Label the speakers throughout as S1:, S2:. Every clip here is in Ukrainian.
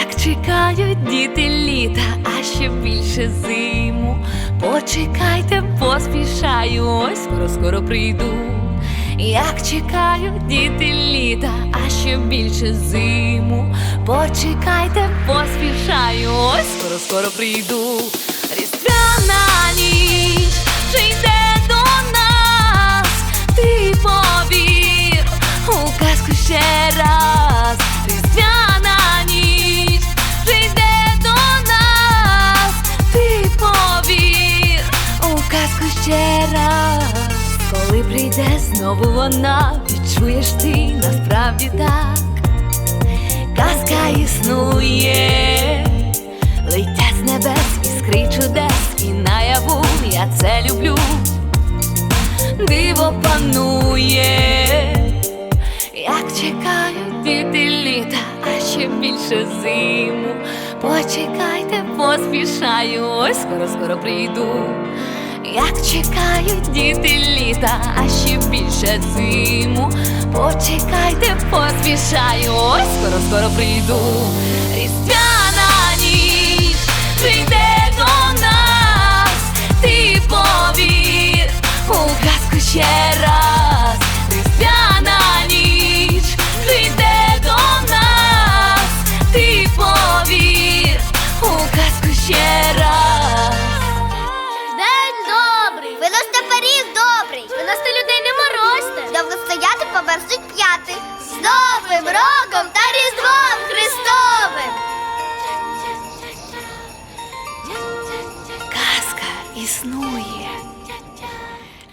S1: Як чекають діти літа, а ще більше зиму. Почекайте, поспішаю, ось скоро скоро прийду. Як чекають діти літа, а ще більше зиму. Почекайте, поспішаю, ось скоро скоро прийду. Різдвяна ніч вже йде до нас. Ти повір у казку ще знову вона, відчуєш ти насправді так. Казка існує, летять з небес іскри чудес, і наяву я це люблю. Диво панує, як чекають діти літа, а ще більше зиму. Почекайте, поспішаю, ось скоро скоро прийду. Як чекають діти літа, а ще більше зиму. Почекайте, поспішаю, ось скоро скоро прийду.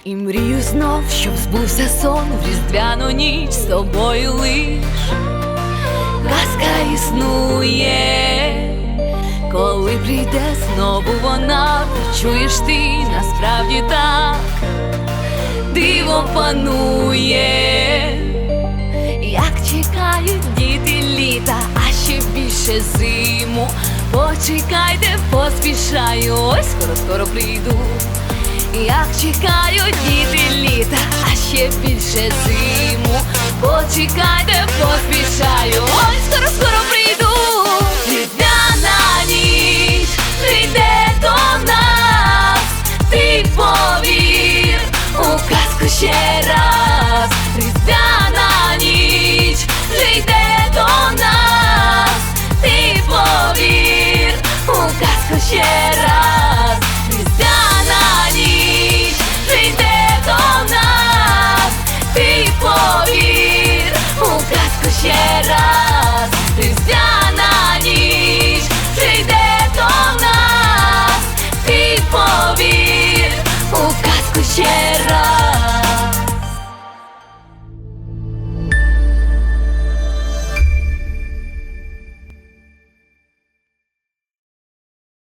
S1: І мрію знов, щоб збувся сон в різдвяну ніч з тобою лиш. Казка існує, коли прийде знову вона, відчуєш ти насправді так, диво панує, як чекають діти літа, а ще більше зиму. Почекайте, поспішаю, ось скоро скоро прийду. Як чекають діти літа, а ще більше зиму. Почекайте, поспішаю, ось скоро скоро прийду. Різдвяна ніч прийде до нас, ти повір у казку ще раз. Різдвяна ніч прийде до нас, ти повір у казку ще раз.